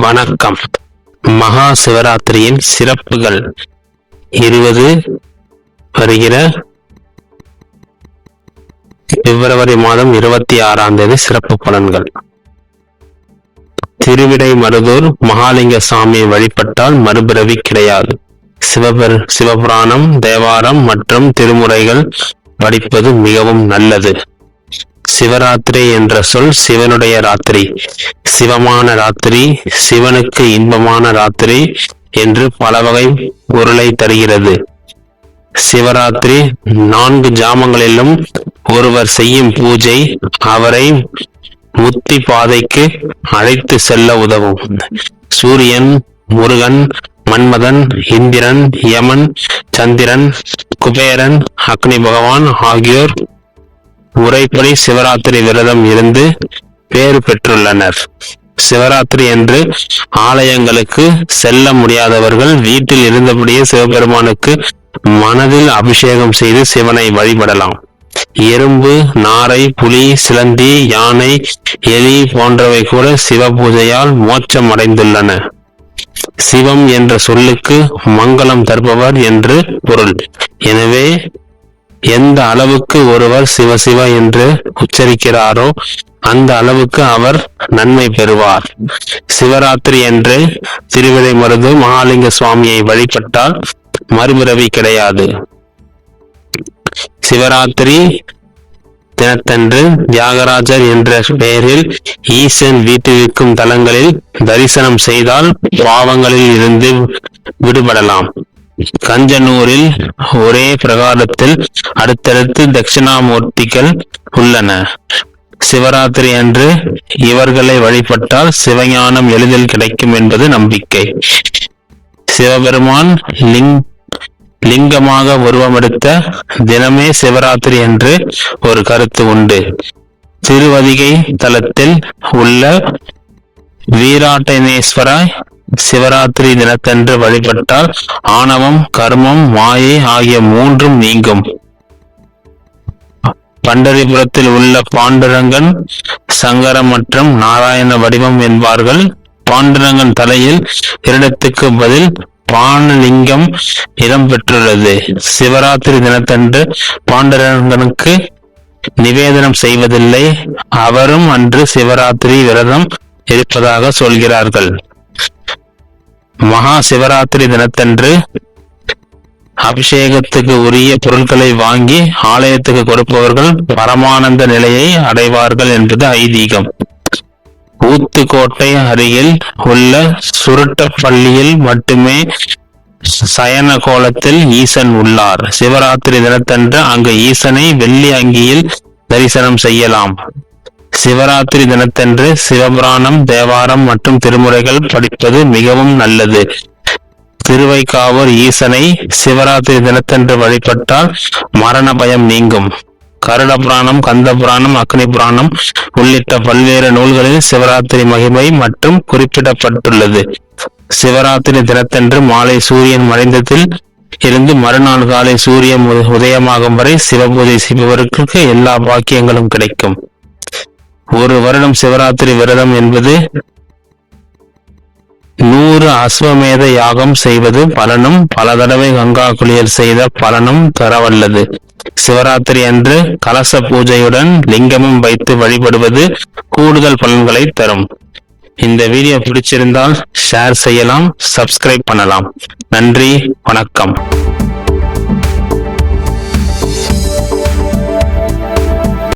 வணக்கம். மகா சிவராத்திரியின் சிறப்புகள். இருபது வருகிற பிப்ரவரி மாதம் இருபத்தி ஆறாம் தேதி சிறப்பு பலன்கள். திருவிடை மருதூர் மகாலிங்க சாமியை வழிபட்டால் மறுபிறவி கிடையாது. சிவபெரு சிவபுராணம் தேவாரம் மற்றும் திருமுறைகள் படிப்பது மிகவும் நல்லது. சிவராத்திரி என்ற சொல் சிவனுடைய ராத்திரி. சிவமான ராத்திரி சிவனுக்கு இன்பமான ராத்திரி என்று பல வகை பொருளை தருகிறது. சிவராத்திரி நான்கு ஜாமங்களிலும் ஒருவர் செய்யும் பூஜை அவரை முத்தி பாதைக்கு அழைத்து செல்ல உதவும். சூரியன் முருகன் மன்மதன் இந்திரன் யமன் சந்திரன் குபேரன் அக்னி பகவான் ஆகியோர் முறைப்படி சிவராத்திரி விரதம் இருந்து பேறு பெற்றுள்ளனர். சிவராத்திரி என்று ஆலயங்களுக்கு செல்ல முடியாதவர்கள் வீட்டில் இருந்தபடியே சிவபெருமானுக்கு மனதில் அபிஷேகம் செய்து சிவனை வழிபடலாம். எறும்பு நாரை புலி சிலந்தி யானை எலி போன்றவை கூட சிவ பூஜையால் மோட்சம் அடைந்துள்ளன சிவம் என்ற சொல்லுக்கு மங்களம் தருபவர் என்று பொருள். எனவே எந்த அளவுக்கு ஒருவர் சிவ சிவ என்று உச்சரிக்கிறாரோ அந்த அளவுக்கு அவர் நன்மை பெறுவார். சிவராத்திரி என்று திருவிடை மருது மகாலிங்க சுவாமியை வழிபட்டால் மறுபிறவி கிடையாது. சிவராத்திரி தினத்தன்று தியாகராஜர் என்ற பெயரில் ஈசன் வீட்டிற்கும் தலங்களில் தரிசனம் செய்தால் பாவங்களில் இருந்து விடுபடலாம். கஞ்சனூரில் ஒரே பிரகாரத்தில் அடுத்தடுத்து தட்சிணாமூர்த்திகள் உள்ளன. சிவராத்திரி அன்று இவர்களை வழிபட்டால் சிவஞானம் எளிதில் கிடைக்கும் என்பது நம்பிக்கை. சிவபெருமான் லிங் லிங்கமாக உருவமெடுத்த தினமே சிவராத்திரி என்று ஒரு கருத்து உண்டு. திருவதிகை தலத்தில் உள்ள வீராட்டனேஸ்வர சிவராத்திரி தினத்தன்று வழிபட்டால் ஆணவம் கர்மம் மாயை ஆகிய மூன்றும் நீங்கும். பண்டரிபுரத்தில் உள்ள பாண்டுரங்கன் சங்கரம் மற்றும் நாராயண வடிவம் என்பார்கள். பாண்டுரங்கன் தலையில் இரண்டத்துக்கு பதில் பானலிங்கம் இடம்பெற்றுள்ளது சிவராத்திரி தினத்தன்று பாண்டுரங்கனுக்கு நிவேதனம் செய்வதில்லை. அவரும் அன்று சிவராத்திரி விரதம் இருப்பதாக சொல்கிறார்கள். மகா சிவராத்திரி தினத்தன்று அபிஷேகத்துக்கு உரிய பொருட்களை வாங்கி ஆலயத்துக்கு கொடுப்பவர்கள் பரமானந்த நிலையை அடைவார்கள் என்பது ஐதீகம். ஊத்துக்கோட்டை அருகில் உள்ள சுருட்டப்பள்ளியில் மட்டுமே சயன கோலத்தில் ஈசன் உள்ளார். சிவராத்திரி தினத்தன்று அங்கு ஈசனை வெள்ளி அங்கியில் தரிசனம் செய்யலாம். சிவராத்திரி தினத்தன்று சிவபுராணம் தேவாரம் மற்றும் திருமுறைகள் படிப்பது மிகவும் நல்லது. திருவைக்காவூர் ஈசனை சிவராத்திரி தினத்தன்று வழிபட்டால் மரண பயம் நீங்கும். கருட புராணம் கந்த புராணம் அக்னி புராணம் உள்ளிட்ட பல்வேறு நூல்களில் சிவராத்திரி மகிமை மற்றும் குறிப்பிடப்பட்டுள்ளது. சிவராத்திரி தினத்தன்று மாலை சூரியன் மறைந்ததில் இருந்து மறுநாள் காலை சூரியன் உதயமாகும் வரை சிவபூஜை செய்பவர்களுக்கு எல்லா பாக்கியங்களும் கிடைக்கும். ஒரு வருடம் சிவராத்திரி விரதம் என்பது நூறு அஸ்வமேத யாகம் செய்வது பலனும் பல தடவை கங்கா குளியல் செய்த பலனும் தரவல்லது. சிவராத்திரி அன்று கலச பூஜையுடன் லிங்கமும் வைத்து வழிபடுவது கூடுதல் பலன்களை தரும் இந்த வீடியோ பிடிச்சிருந்தால் ஷேர் செய்யலாம் சப்ஸ்கிரைப் பண்ணலாம். நன்றி வணக்கம்.